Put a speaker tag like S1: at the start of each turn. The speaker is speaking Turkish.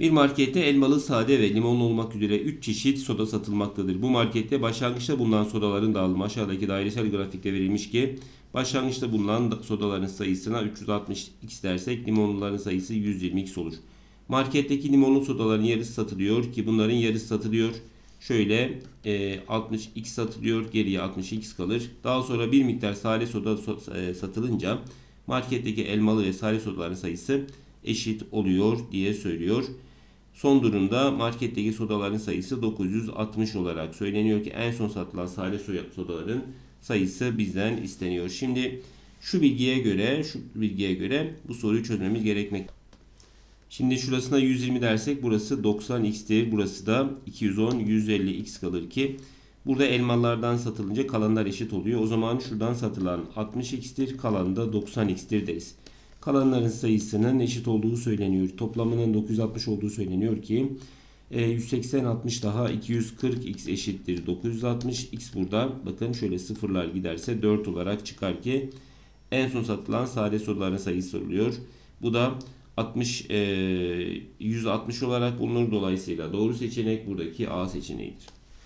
S1: Bir markette elmalı, sade ve limonlu olmak üzere 3 çeşit soda satılmaktadır. Bu markette başlangıçta bulunan sodaların dağılımı aşağıdaki dairesel grafikte verilmiş ki başlangıçta bulunan da- sodaların sayısına 360x dersek limonluların sayısı 120x olur. Marketteki limonlu sodaların yarısı satılıyor ki bunların yarısı satılıyor. Şöyle e, 60x satılıyor geriye 60x kalır. Daha sonra bir miktar sade soda so- e, satılınca marketteki elmalı ve sade sodaların sayısı eşit oluyor diye söylüyor. Son durumda marketteki sodaların sayısı 960 olarak söyleniyor ki en son satılan sade sodaların sayısı bizden isteniyor. Şimdi şu bilgiye göre şu bilgiye göre bu soruyu çözmemiz gerekmekte. Şimdi şurasına 120 dersek burası 90x'tir. Burası da 210 150x kalır ki burada elmalardan satılınca kalanlar eşit oluyor. O zaman şuradan satılan 60x'tir, kalan da 90x'tir deriz. Kalanların sayısının eşit olduğu söyleniyor. Toplamının 960 olduğu söyleniyor ki e, 180 60 daha 240x eşittir 960 x burada bakın şöyle sıfırlar giderse 4 olarak çıkar ki en son satılan sade soruların sayısı oluyor. Bu da 60 e, 160 olarak bulunur dolayısıyla doğru seçenek buradaki A seçeneğidir.